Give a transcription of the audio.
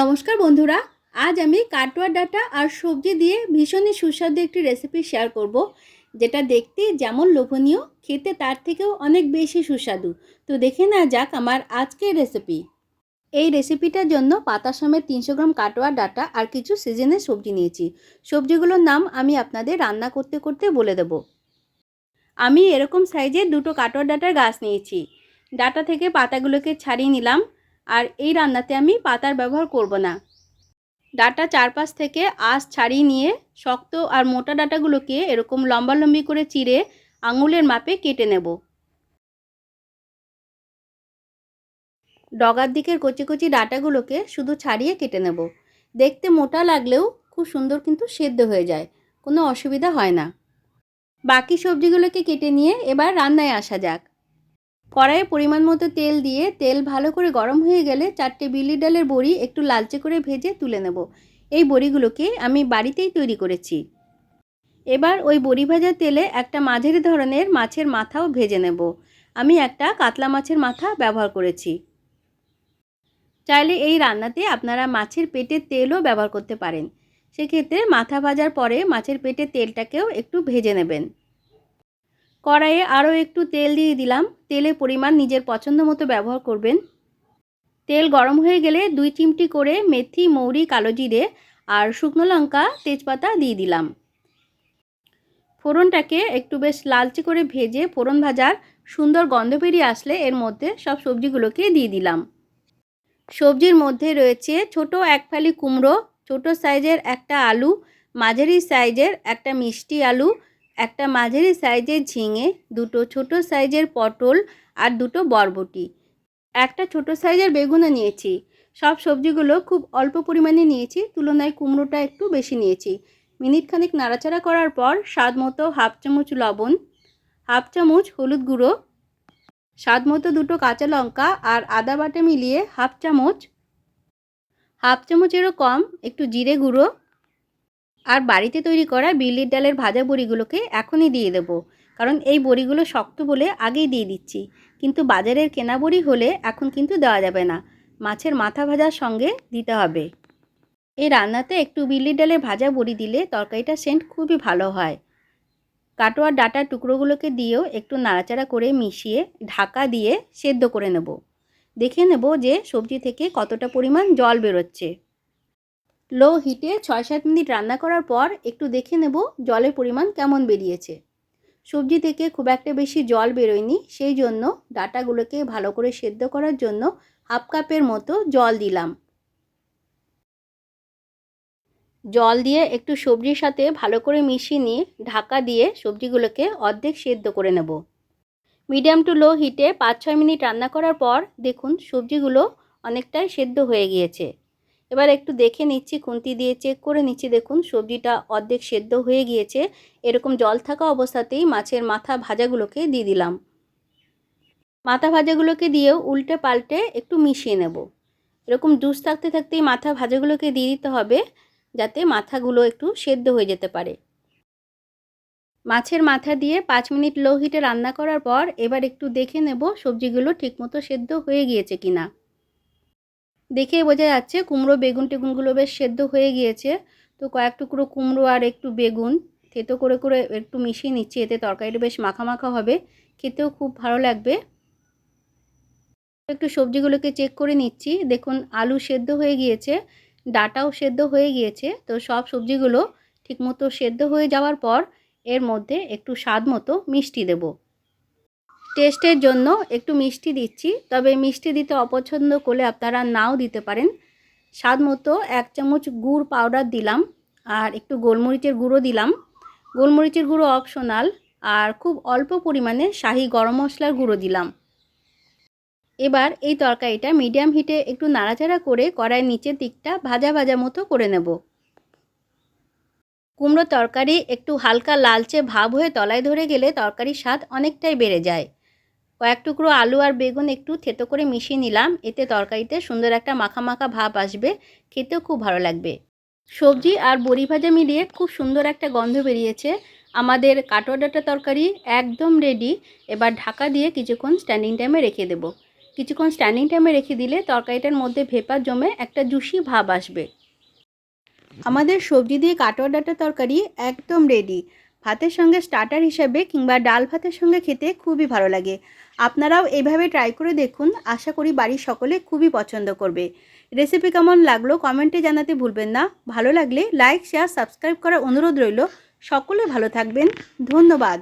নমস্কার বন্ধুরা, আজ আমি কাটোয়া ডাটা আর সবজি দিয়ে ভীষণই সুস্বাদু একটি রেসিপি শেয়ার করব, যেটা দেখতে যেমন লোভনীয়, খেতে তার থেকেও অনেক বেশি সুস্বাদু। তো দেখে না যাক আমার আজকের রেসিপি এই রেসিপিটার জন্য পাতা সমেত তিনশো গ্রাম কাটোয়া ডাটা আর কিছু সিজনের সবজি নিয়েছি। সবজিগুলোর নাম আমি আপনাদের রান্না করতে করতে বলে দেব। আমি এরকম সাইজের দুটো কাটোয়া ডাটার গাছ নিয়েছি। ডাটা থেকে পাতাগুলোকে ছাড়িয়ে নিলাম। আর এই রান্নাতে আমি পাতার ব্যবহার করব না। ডাটা চারপাশ থেকে আঁশ ছাড়িয়ে নিয়ে শক্ত আর মোটা ডাটাগুলোকে এরকম লম্বালম্বি করে চিড়ে আঙুলের মাপে কেটে নেব। ডগার দিকের কচি কচি ডাটাগুলোকে শুধু ছাড়িয়ে কেটে নেব। দেখতে মোটা লাগলেও খুব সুন্দর কিন্তু সেদ্ধ হয়ে যায়, কোনো অসুবিধা হয় না। বাকি সবজিগুলোকে কেটে নিয়ে এবার রান্নায় আসা যাক। কড়াইয়ে পরিমাণ মতো তেল দিয়ে তেল ভালো করে গরম হয়ে গেলে চারটে বিলি ডালের বড়ি একটু লালচে করে ভেজে তুলে নেব। এই বড়িগুলোকে আমি বাড়িতেই তৈরি করেছি। এবার ওই বড়ি ভাজা তেলে একটা মাঝারি ধরনের মাছের মাথাও ভেজে নেব। আমি একটা কাতলা মাছের মাথা ব্যবহার করেছি। চাইলে এই রান্নাতে আপনারা মাছের পেটের তেলও ব্যবহার করতে পারেন। সেক্ষেত্রে মাথা ভাজার পরে মাছের পেটের তেলটাকেও একটু ভেজে নেবেন। কড়াইয়ে আরও একটু তেল দিয়ে দিলাম। তেলের পরিমাণ নিজের পছন্দ মতো ব্যবহার করবেন। তেল গরম হয়ে গেলে দুই চিমটি করে মেথি, মৌরি, কালো জিরে আর শুকনো লঙ্কা, তেজপাতা দিয়ে দিলাম। ফোড়নটাকে একটু বেশ লালচে করে ভেজে ফোড়ন ভাজার সুন্দর গন্ধ বেরিয়ে আসলে এর মধ্যে সব সবজিগুলোকে দিয়ে দিলাম। সবজির মধ্যে রয়েছে ছোট এক ফালি কুমড়ো, ছোট সাইজের একটা আলু, মাঝারি সাইজের একটা মিষ্টি আলু একটা মাঝারি সাইজের ঝিঙে, দুটো ছোট সাইজের পটল আর দুটো বরবটি। একটা ছোট সাইজের বেগুনও নিয়েছি। সব সবজিগুলো খুব অল্প পরিমাণে নিয়েছি, তুলনায় কুমড়োটা একটু বেশি নিয়েছি। মিনিট খানিক নাড়াচাড়া করার পর স্বাদ মতো হাফ চামচ লবণ, হাফ চামচ হলুদ গুঁড়ো, স্বাদ মতো দুটো কাঁচা লঙ্কা আর আদা বাটা মিলিয়ে হাফ চামচ, হাফ চামচেরও কম একটু জিরে গুঁড়ো আর বাড়িতে তৈরি করা বিউলির ডালের ভাজা বড়িগুলোকে এখনই দিয়ে দেব। কারণ এই বড়িগুলো শক্ত বলে আগেই দিয়ে দিচ্ছি। কিন্তু বাজারের কেনা বড়ি হলে এখন কিন্তু দেওয়া যাবে না। মাছের মাথা ভাজার সঙ্গে দিতে হবে। এই রান্নাতে একটু বিউলির ডালের ভাজা বড়ি দিলে তরকারিটা সেন্ট খুবই ভালো হয়। কাটোয়ার ডাটার টুকরোগুলোকে দিয়েও একটু নাড়াচাড়া করে মিশিয়ে ঢাকা দিয়ে সেদ্ধ করে নেব। দেখে নেব যে সবজি থেকে কতটা পরিমাণ জল বেরোচ্ছে। লো হিটে ছয় সাত মিনিট রান্না করার পর একটু দেখে নেব জলের পরিমাণ কেমন বেরিয়েছে। সবজি থেকে খুব একটা বেশি জল বেরোয়নি, সেই জন্য ডাটাগুলোকে ভালো করে সেদ্ধ করার জন্য হাফ কাপের মতো জল দিলাম। জল দিয়ে একটু সবজির সাথে ভালো করে মিশিয়ে নিয়ে ঢাকা দিয়ে সবজিগুলোকে অর্ধেক সেদ্ধ করে নেব। মিডিয়াম টু লো হিটে পাঁচ ছয় মিনিট রান্না করার পর দেখুন সবজিগুলো অনেকটাই সেদ্ধ হয়ে গিয়েছে। এবার একটু দেখে নিচ্ছি, খুন্তি দিয়ে চেক করে নিচ্ছি। দেখুন, সবজিটা অর্ধেক সেদ্ধ হয়ে গিয়েছে। এরকম জল থাকা অবস্থাতেই মাছের মাথা ভাজাগুলোকে দিয়ে দিলাম। মাথা ভাজাগুলোকে দিয়েও উল্টে পাল্টে একটু মিশিয়ে নেব। এরকম জুস থাকতে থাকতেই মাথা ভাজাগুলোকে দিয়ে দিতে হবে, যাতে মাথাগুলো একটু সেদ্ধ হয়ে যেতে পারে। মাছের মাথা দিয়ে পাঁচ মিনিট লো হিটে রান্না করার পর এবার একটু দেখে নেব সবজিগুলো ঠিকমতো সেদ্ধ হয়ে গিয়েছে কিনা। দেখে বোঝা যাচ্ছে কুমড়ো বেগুন টেগুনগুলো বেশ সেদ্ধ হয়ে গিয়েছে। তো কয়েক টুকরো কুমড়ো আর একটু বেগুন থেতো করে করে একটু মিশিয়ে নিচ্ছি, এতে তরকারিটা বেশ মাখা মাখা হবে। খেতেও খুব ভালো লাগবে। একটু সবজিগুলোকে চেক করে নিচ্ছি। দেখুন, আলু সেদ্ধ হয়ে গিয়েছে, ডাটাও সেদ্ধ হয়ে গিয়েছে। তো সব সবজিগুলো ঠিকমতো সেদ্ধ হয়ে যাওয়ার পর এর মধ্যে একটু স্বাদ মতো মিষ্টি দেব। টেস্টের জন্য একটু মিষ্টি দিচ্ছি, তবে মিষ্টি দিতে অপছন্দ করলে আপনারা নাও দিতে পারেন। স্বাদ মতো এক চামচ গুড় পাউডার দিলাম, আর একটু গোলমরিচের গুঁড়ো দিলাম। গোলমরিচের গুঁড়ো অপশনাল, আর খুব অল্প পরিমাণে শাহি গরম মশলার গুঁড়ো দিলাম। এবার এই তরকারিটা মিডিয়াম হিটে একটু নাড়াচাড়া করে কড়াইয়ের নিচের দিকটা ভাজা ভাজা মতো করে নেব। কুমড়ো তরকারি একটু হালকা লালচে ভাব হয়ে তলায় ধরে গেলে তরকারির স্বাদ অনেকটাই বেড়ে যায়। কয়েক টুকরো আলু আর বেগুন একটু থেতো করে মিশিয়ে নিলাম। এতে তরকারিতে সুন্দর একটা মাখা মাখা ভাব আসবে। খেতেও খুব ভালো লাগবে। সবজি আর বড়ি ভাজা মিলিয়ে খুব সুন্দর একটা গন্ধ বেরিয়েছে। আমাদের কাটোয়া ডাটা তরকারি একদম রেডি এবার ঢাকা দিয়ে কিছুক্ষণ স্ট্যান্ডিং টাইমে রেখে দেবো। কিছুক্ষণ স্ট্যান্ডিং টাইমে রেখে দিলে তরকারিটার মধ্যে ভেপার জমে একটা জুসি ভাব আসবে। আমাদের সবজি দিয়ে কাটোয়া ডাঁটা তরকারি একদম রেডি ভাতের সঙ্গে স্টার্টার হিসাবে কিংবা ডাল ভাতের সঙ্গে খেতে খুবই ভালো লাগে। আপনারাও এইভাবে ট্রাই করে দেখুন। আশা করি বাড়ির সকলে খুবই পছন্দ করবে। রেসিপি কেমন লাগল কমেন্টে জানাতে ভুলবেন না। ভালো লাগলে লাইক শেয়ার সাবস্ক্রাইব করার অনুরোধ রইল। সকলে ভালো থাকবেন। ধন্যবাদ।